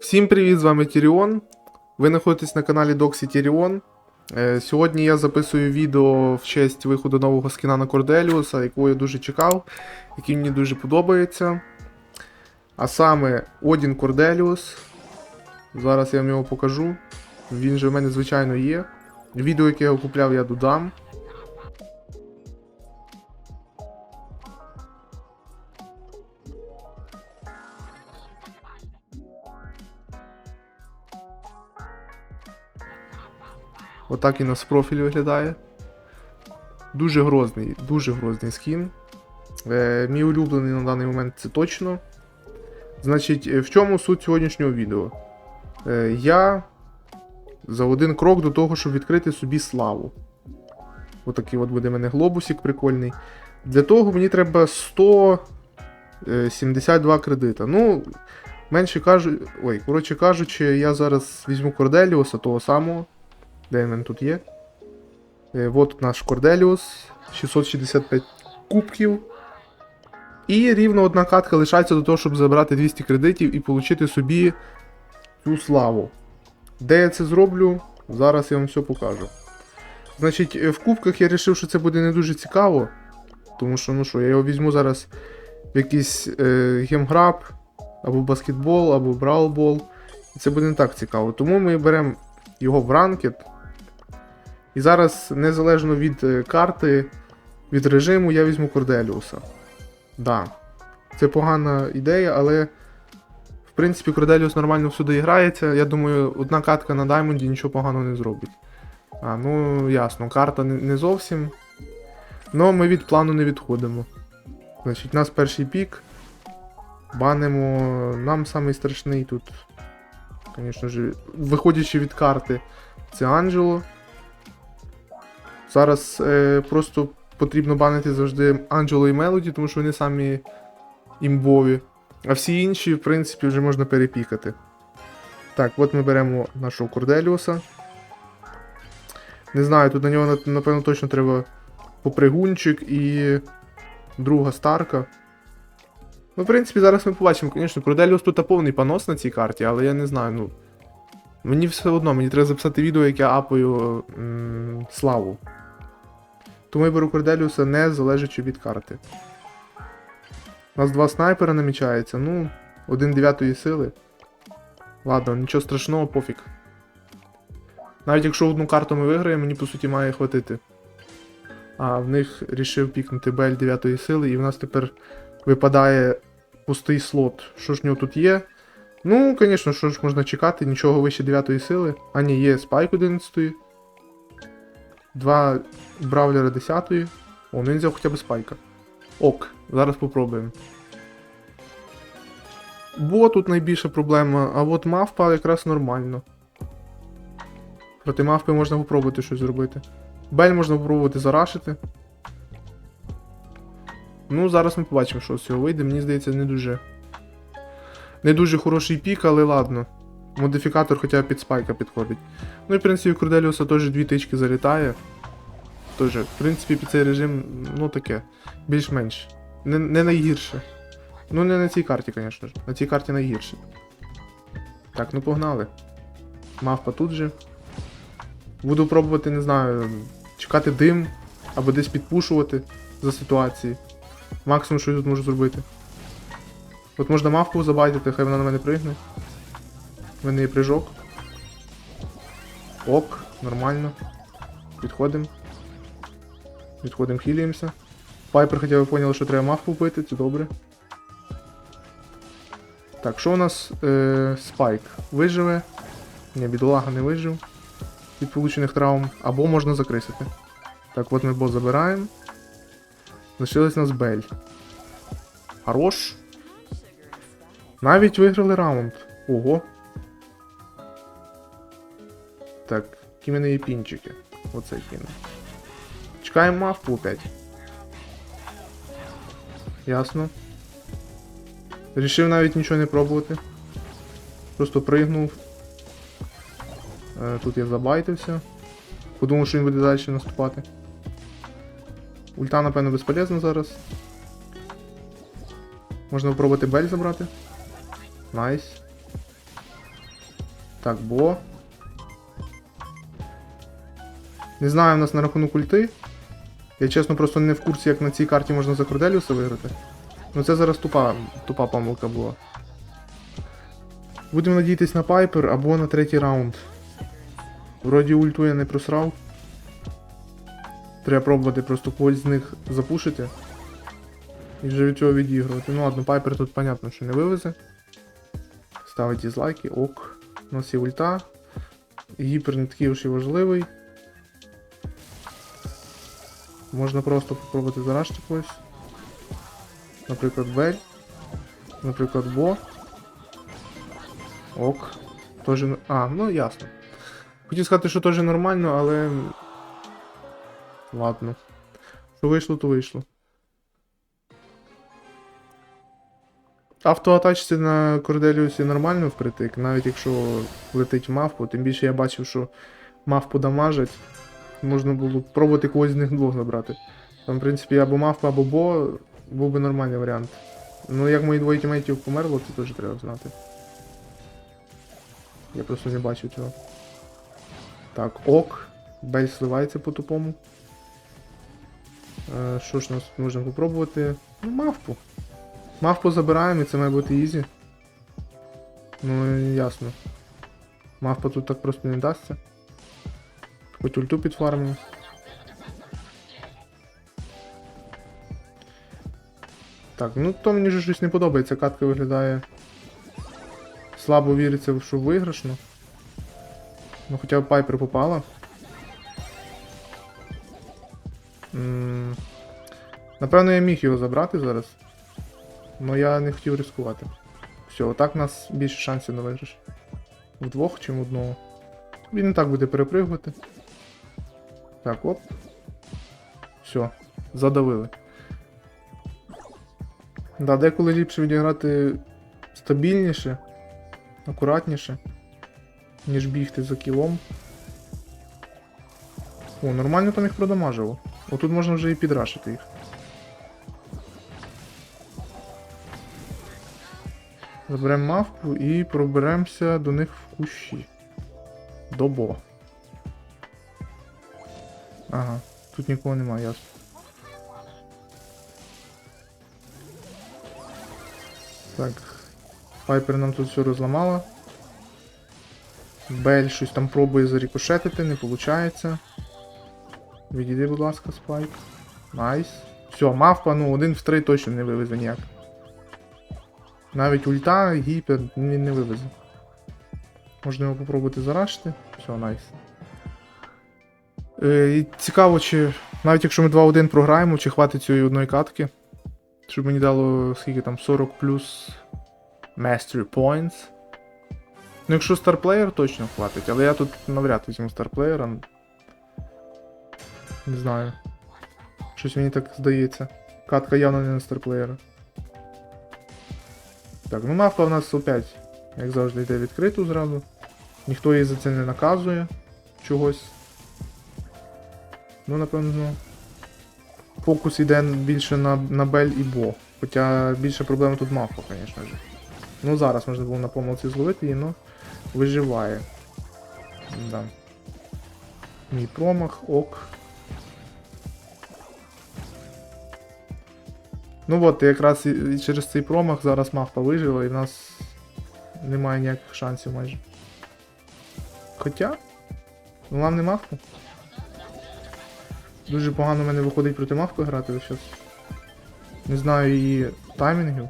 Всім привіт, з вами Тіріон. Ви знаходитесь на каналі Доксі Тіріон. Е, Сьогодні я записую відео в честь виходу нового скіна на Корделіуса, якого я дуже чекав, який мені дуже подобається. А саме Одін Корделіус. Зараз я вам його покажу. Він же в мене, звичайно, є. Відео, яке я купляв, я додам. Отак і на з профілі виглядає. Дуже грозний, дуже грозний скін. Е, мій улюблений на даний момент це точно. Значить, е, в чому суть сьогоднішнього відео? Е, я за один крок до того, щоб відкрити собі славу. Отакий от буде в мене глобусик прикольний. Для того мені треба 172 кредита. Ну, менше кажу. Ой, коротше кажучи, я зараз візьму Корделіуса того самого. Де він тут є? Е, от наш Корделіус. 665 кубків. І рівно одна катка лишається до того, щоб забрати 200 кредитів і отримати собі цю славу. Де я це зроблю? Зараз я вам все покажу. Значить, е, в кубках я вирішив, що це буде не дуже цікаво. Тому що, ну що, я його візьму зараз в якийсь е, гемграб, або баскетбол, або браулбол. І це буде не так цікаво. Тому ми беремо його в ранкет. І зараз, незалежно від е, карти, від режиму, я візьму Корделіуса. Да. Це погана ідея, але в принципі Корделіус нормально всюди грається. Я думаю, одна катка на Даймонді нічого поганого не зробить. А, ну ясно, карта не, зовсім. Но ми від плану не відходимо. Значить, у нас перший пік. Банимо. Нам самий страшний тут. Звісно ж, виходячи від карти, це Анджело. Зараз е, просто потрібно банити завжди Анджело і Мелоді, тому що вони самі імбові. А всі інші, в принципі, вже можна перепікати. Так, от ми беремо нашого Корделіуса. Не знаю, тут на нього, напевно, точно треба попригунчик і друга Старка. Ну, в принципі, зараз ми побачимо, звісно, Корделіус тут повний понос на цій карті, але я не знаю, ну. Мені все одно, мені треба записати відео, як я апаю м- славу. Тому я беру Корделіуса не залежачи від карти. У нас два снайпера намічається, ну, один дев'ятої сили. Ладно, нічого страшного, пофіг. Навіть якщо одну карту ми виграємо, мені по суті має хватити. А в них рішив пікнути БЛ 9 сили, і в нас тепер випадає пустий слот. Що ж в нього тут є? Ну, звісно, що ж можна чекати, нічого вище 9 сили. А ні, є спайк 11. Два бравлера 10. О, ну він взяв хоча б спайка. Ок, зараз попробуємо. Бо тут найбільша проблема, а от мавпа якраз нормально. Проти мавпи можна попробувати щось зробити. Бель можна попробувати зарашити. Ну, зараз ми побачимо, що з цього вийде. Мені здається, не дуже. Не дуже хороший пік, але ладно. Модифікатор хоча б під спайка підходить. Ну і в принципі, у Корделіуса теж дві тички залітає. Тож, в принципі, під цей режим, ну таке. Більш-менш. Не, не найгірше. Ну, не на цій карті, звісно ж. На цій карті найгірше. Так, ну погнали. Мавпа тут же. Буду пробувати, не знаю, чекати дим або десь підпушувати за ситуації. Максимум, що я тут можу зробити. От можна мавку забайтити, хай вона на мене пригне. У мене є прыжок. Ок, нормально. Підходимо. Відходимо, хіліємося. Пайпер хоча б поняли, що треба мавку вбити, це добре. Так, що у нас е, спайк? Виживе. Ні, бідолага не вижив. Від получених травм. Або можна закрисити. Так, от ми бот забираємо. Лишилась у нас Бель. Хорош. Навіть виграли раунд. Ого. Так, які мене є пінчики. Оце кину. Чекаємо мавпу опять. Ясно. Рішив навіть нічого не пробувати. Просто пригнув. Е, Тут я забайтився. Подумав, що він буде далі наступати. Ульта, напевно, безполезна зараз. Можна спробувати бель забрати. Найс. Так, бо. Не знаю, в нас на рахунок ульти. Я чесно просто не в курсі, як на цій карті можна за Корделіуса виграти. Ну це зараз тупа, тупа помилка була. Будемо надіятись на Пайпер або на третій раунд. Вроді ульту я не просрав. Треба пробувати просто когось з них запушити. І вже від цього відігрувати. Ну ладно, Пайпер тут понятно, що не вивезе. Ставить дізлайки, ок. У нас є ульта. Гіпер не такий уж і важливий. Можна просто попробувати зарашити когось. Наприклад, Бель. Наприклад, Бо. Ок. Тоже. А, ну ясно. Хотів сказати, що теж нормально, але. Ладно. Що вийшло, то вийшло. Автоатачці на Корделіусі нормально впритик, навіть якщо летить мавпу, тим більше я бачив, що мавпу дамажать. Можна було пробувати когось з них двох забрати. Там, в принципі, або мавпа, або бо був би нормальний варіант. Ну, як мої двоє тімейтів померло, це теж треба знати. Я просто не бачив цього. Так, ок. Бель сливається по тупому. Е, що ж нас можемо попробувати? Ну, мавпу. Мавпу забираємо і це має бути ізі. Ну, ясно. Мавпа тут так просто не дасться. Хоч ульту підфармимо. Так, ну то мені вже щось не подобається. Катка виглядає. Слабо віриться, що виграшно. Ну хоча б Пайпер попала. Напевно, я міг його забрати зараз. Но я не хотів ризикувати. Все, отак у нас більше шансів на виграш. Вдвох в одного. Він і так буде перепригувати. Так, оп. Все, задавили. Да, деколи ліпше відіграти стабільніше, акуратніше, ніж бігти за кілом. О, нормально там їх продамажило. Отут можна вже і підрашити їх. Заберемо мавпу і проберемося до них в кущі. До бо. Ага, тут нікого немає, ясно. Так. Пайпер нам тут все розламала. Бель щось там пробує зарікошетити, не виходить. Відійди, будь ласка, спайк. Найс. Все, мавпа, ну, один в три точно не вивезе ніяк. Навіть ульта, гіпер він не вивезе. Можна його попробувати зарашити. Все, найс. Е, цікаво, чи навіть якщо ми 2-1 програємо, чи хватить цієї одної катки. Щоб мені дало скільки там 40 плюс Mastery Points. Ну, якщо старплеєр точно хватить, але я тут навряд візьму старплеєра. Не знаю. Щось мені так здається. Катка явно не на старплеєра. Так, ну мавпа в нас опять, як завжди, йде відкриту зразу. Ніхто її за це не наказує чогось. Ну, напевно, фокус йде більше на, на Бель і Бо. Хоча більше проблема тут мавпа, звісно ж. Ну зараз можна було на помилці зловити її, але виживає. Да. Мій промах, ок. Ну от, якраз і- через цей промах зараз мавпа вижила і в нас немає ніяких шансів майже. Хоча. Ну не мавпа. Дуже погано в мене виходить проти мавпи грати зараз. Не знаю її таймінгів.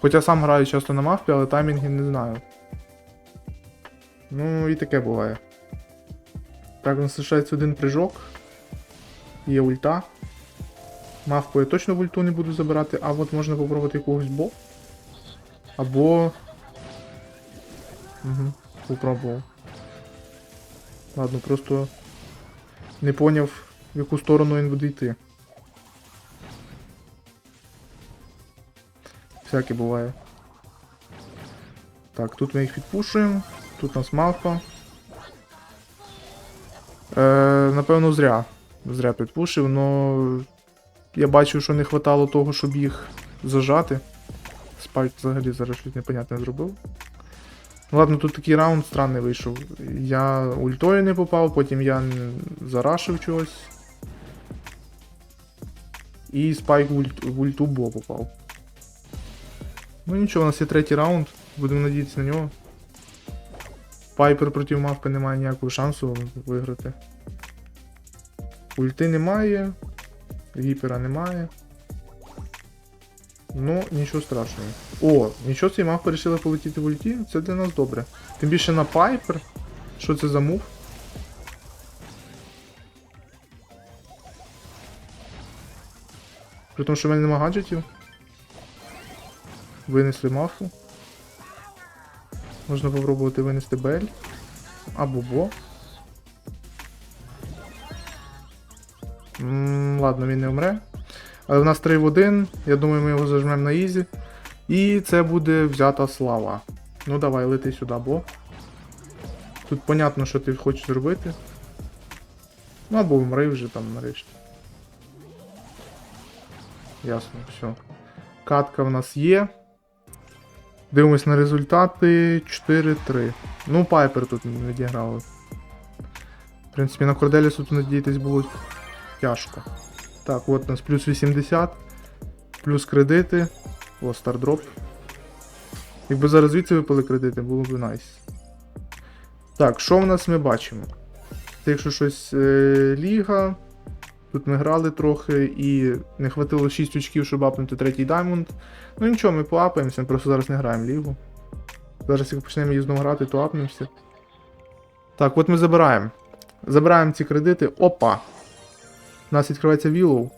Хоча сам граю часто на мавпі, але таймінгів не знаю. Ну і таке буває. Так, у нас лишається один прыжок. Є ульта. Мавку я точно в ульту не буду забирати, а от можна попробувати якогось бо. Або. Угу, попробував. Ладно, просто не поняв, в яку сторону він буде йти. Всяке буває. Так, тут ми їх відпушуємо. Тут у нас мавпа. Е, напевно, зря. Зря підпушив, но я бачив, що не хватало того, щоб їх зажати. Спайк взагалі зараз щось непонятне зробив. Ладно, тут такий раунд странний вийшов. Я ультою не попав, потім я зарашив чогось. І спайк в, ульт, в ульту бо попав. Ну нічого, у нас є третій раунд. Будемо надіятися на нього. Пайпер проти мавпи немає ніякого шансу виграти. Ульти немає. Гіпера немає. Ну, нічого страшного. О, нічого цей мавпи вирішили полетіти в ульті. Це для нас добре. Тим більше на Пайпер. Що це за мув? При тому, що в мене нема гаджетів. Винесли мафу. Можна попробувати винести Бель. Або Бо. Ладно, він не вмре. Але в нас 3 в 1. Я думаю, ми його зажмемо на ізі. І це буде взята слава. Ну давай, лети сюди, бо. Тут понятно, що ти хочеш зробити. Ну або вмри вже там нарешті. Ясно, все. Катка в нас є. Дивимось на результати 4-3. Ну, Пайпер тут не відіграли. В принципі, на Корделісу тут надіятись було тяжко. Так, от у нас плюс 80, плюс кредити. О, стардроп. Якби зараз звідси випали кредити, було б найс. Так, що в нас ми бачимо? Це якщо щось е, ліга. Тут ми грали трохи і не хватило 6 очків, щоб апнути третій даймонд. Ну нічого, ми поапаємося, ми просто зараз не граємо лігу. Зараз як почнемо її знову грати, то апнемося. Так, от ми забираємо. Забираємо ці кредити. Опа! У нас відкривається Willow.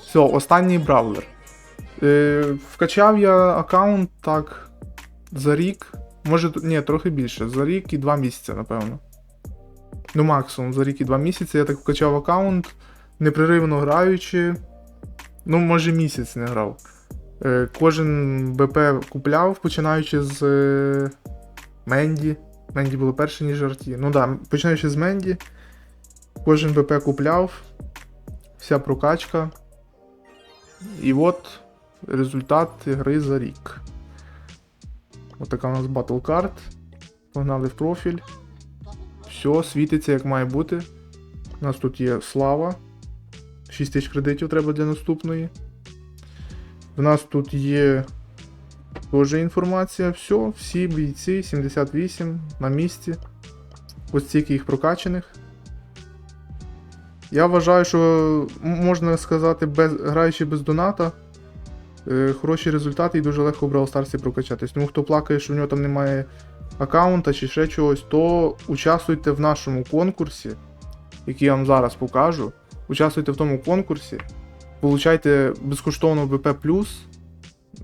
Все, останній бравлер. Е, вкачав я аккаунт так за рік. Може, ні, трохи більше. За рік і два місяці, напевно. Ну, максимум за рік і два місяці я так вкачав аккаунт, непреривно граючи. Ну, може, місяць не грав. Е, кожен БП купляв, починаючи з е, Менді. Менді було перше, ніж Арті. Ну да, починаючи з Менді. Кожен БП купляв. Вся прокачка. І от результат гри за рік. Отака у нас батл карт. Погнали в профіль. Все, світиться як має бути. У нас тут є слава. 6 тисяч кредитів треба для наступної. В нас тут є теж інформація. Все, всі бійці, 78 на місці. Ось стільки їх прокачаних. Я вважаю, що можна сказати, без, граючи без доната, е, хороші результати і дуже легко в Brawl Stars прокачатись. Тому хто плакає, що в нього там немає аккаунта чи ще чогось, то участвуйте в нашому конкурсі, який я вам зараз покажу. Участвуйте в тому конкурсі, получайте безкоштовно ВП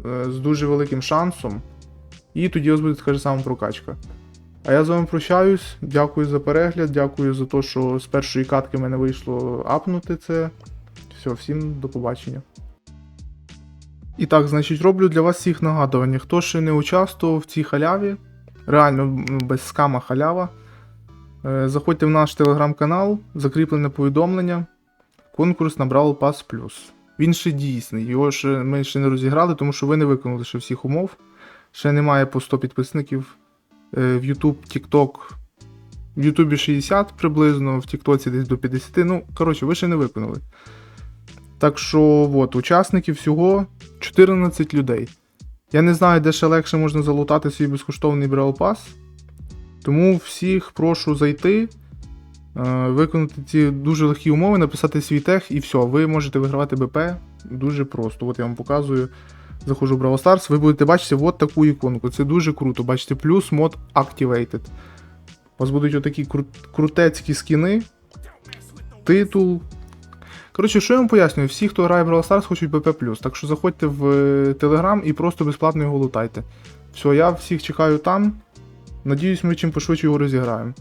з дуже великим шансом, і тоді у вас буде така ж сама прокачка. А я з вами прощаюсь. Дякую за перегляд, дякую за те, що з першої катки мене вийшло апнути це. Все, всім до побачення. І так, значить, роблю для вас всіх нагадування. Хто ще не участвував в цій халяві, реально без скама халява. е, Заходьте в наш телеграм-канал, закріплене повідомлення. Конкурс на Brawl Plus. Він ще дійсний, його ще ми ще не розіграли, тому що ви не виконали ще всіх умов. Ще немає по 100 підписників е, в YouTube, TikTok. В Ютубі 60 приблизно, в Тіктоці десь до 50. Ну, коротше, ви ще не виконали. Так що, от, учасників всього 14 людей. Я не знаю, де ще легше можна залутати свій безкоштовний Brawl Pass. Тому всіх прошу зайти, виконати ці дуже легкі умови, написати свій тег і все, ви можете вигравати БП дуже просто. От я вам показую. Заходжу в Brawl Stars, ви будете бачити от таку іконку. Це дуже круто. Бачите, плюс мод Activated. У вас будуть отакі кру- крутецькі скіни, титул. Коротше, що я вам пояснюю, всі, хто грає в Brawl Stars, хочуть БП. Так що заходьте в е, Telegram і просто безплатно його лутайте. Все, я всіх чекаю там. Надіюсь, ми чим пошвидше його розіграємо.